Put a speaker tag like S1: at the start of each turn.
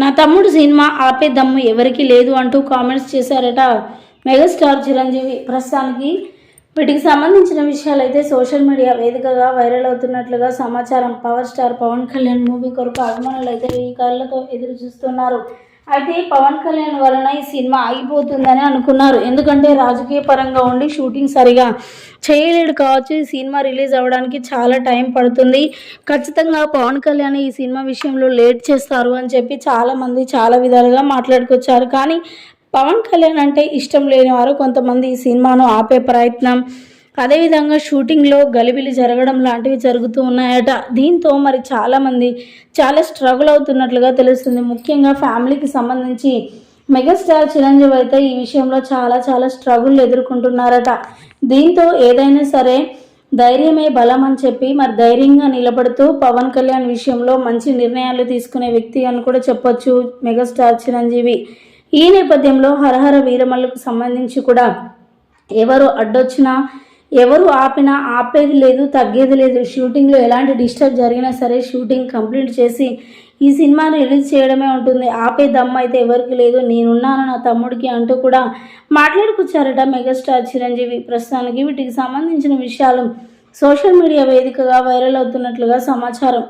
S1: నా తమ్ముడు సినిమా ఆపే దమ్ము ఎవరికీ లేదు అంటూ కామెంట్స్ చేశారట మెగాస్టార్ చిరంజీవి. ప్రస్తుతానికి వీటికి సంబంధించిన విషయాలు అయితే సోషల్ మీడియా వేదికగా వైరల్ అవుతున్నట్లుగా సమాచారం. Power star Pawan Kalyan movie కొరకు అభిమానులు అయితే ఈ కళ్ళతో ఎదురు చూస్తున్నారు అయితే పవన్ కళ్యాణ్ వలన ఈ సినిమా ఆగిపోతుందని అనుకున్నారు. ఎందుకంటే రాజకీయ పరంగా ఉండి షూటింగ్ సరిగా చేయలేడు కావచ్చు. ఈ సినిమా రిలీజ్ అవ్వడానికి చాలా టైం పడుతుంది. ఖచ్చితంగా పవన్ కళ్యాణ్ ఈ సినిమా విషయంలో లేట్ చేస్తారు అని చెప్పి చాలామంది చాలా విధాలుగా మాట్లాడుకొచ్చారు. కానీ పవన్ కళ్యాణ్ అంటే ఇష్టం లేని వారు కొంతమంది ఈ సినిమాను ఆపే ప్రయత్నం అదేవిధంగా షూటింగ్లో గలిబిలి జరగడం లాంటివి జరుగుతూ ఉన్నాయట. దీంతో మరి చాలామంది చాలా స్ట్రగుల్ అవుతున్నట్లుగా తెలుస్తుంది. ముఖ్యంగా ఫ్యామిలీకి సంబంధించి మెగాస్టార్ చిరంజీవి అయితే ఈ విషయంలో చాలా చాలా స్ట్రగుల్ ఎదుర్కొంటున్నారట. దీంతో ఏదైనా సరే ధైర్యమే బలం అని చెప్పి మరి ధైర్యంగా నిలబడుతూ పవన్ కళ్యాణ్ విషయంలో మంచి నిర్ణయాలు తీసుకునే వ్యక్తి అని కూడా చెప్పొచ్చు మెగాస్టార్ చిరంజీవి. ఈ నేపథ్యంలో హరహర వీరమల్లుకు సంబంధించి కూడా ఎవరు అడ్డొచ్చినా ఎవరు ఆపినా ఆపేది లేదు తగ్గేది లేదు. షూటింగ్లో ఎలాంటి డిస్టర్బ్ జరిగినా సరే షూటింగ్ కంప్లీట్ చేసి ఈ సినిమాను రిలీజ్ చేయడమే ఉంటుంది. ఆపే దమ్ము అయితే ఎవరికి లేదు. నేనున్నాను నా తమ్ముడికి అంటూ కూడా మాట్లాడుకొచ్చారట మెగాస్టార్ చిరంజీవి. ప్రస్తుతానికి వీటికి సంబంధించిన విషయాలు సోషల్ మీడియా వేదికగా వైరల్ అవుతున్నట్లుగా సమాచారం.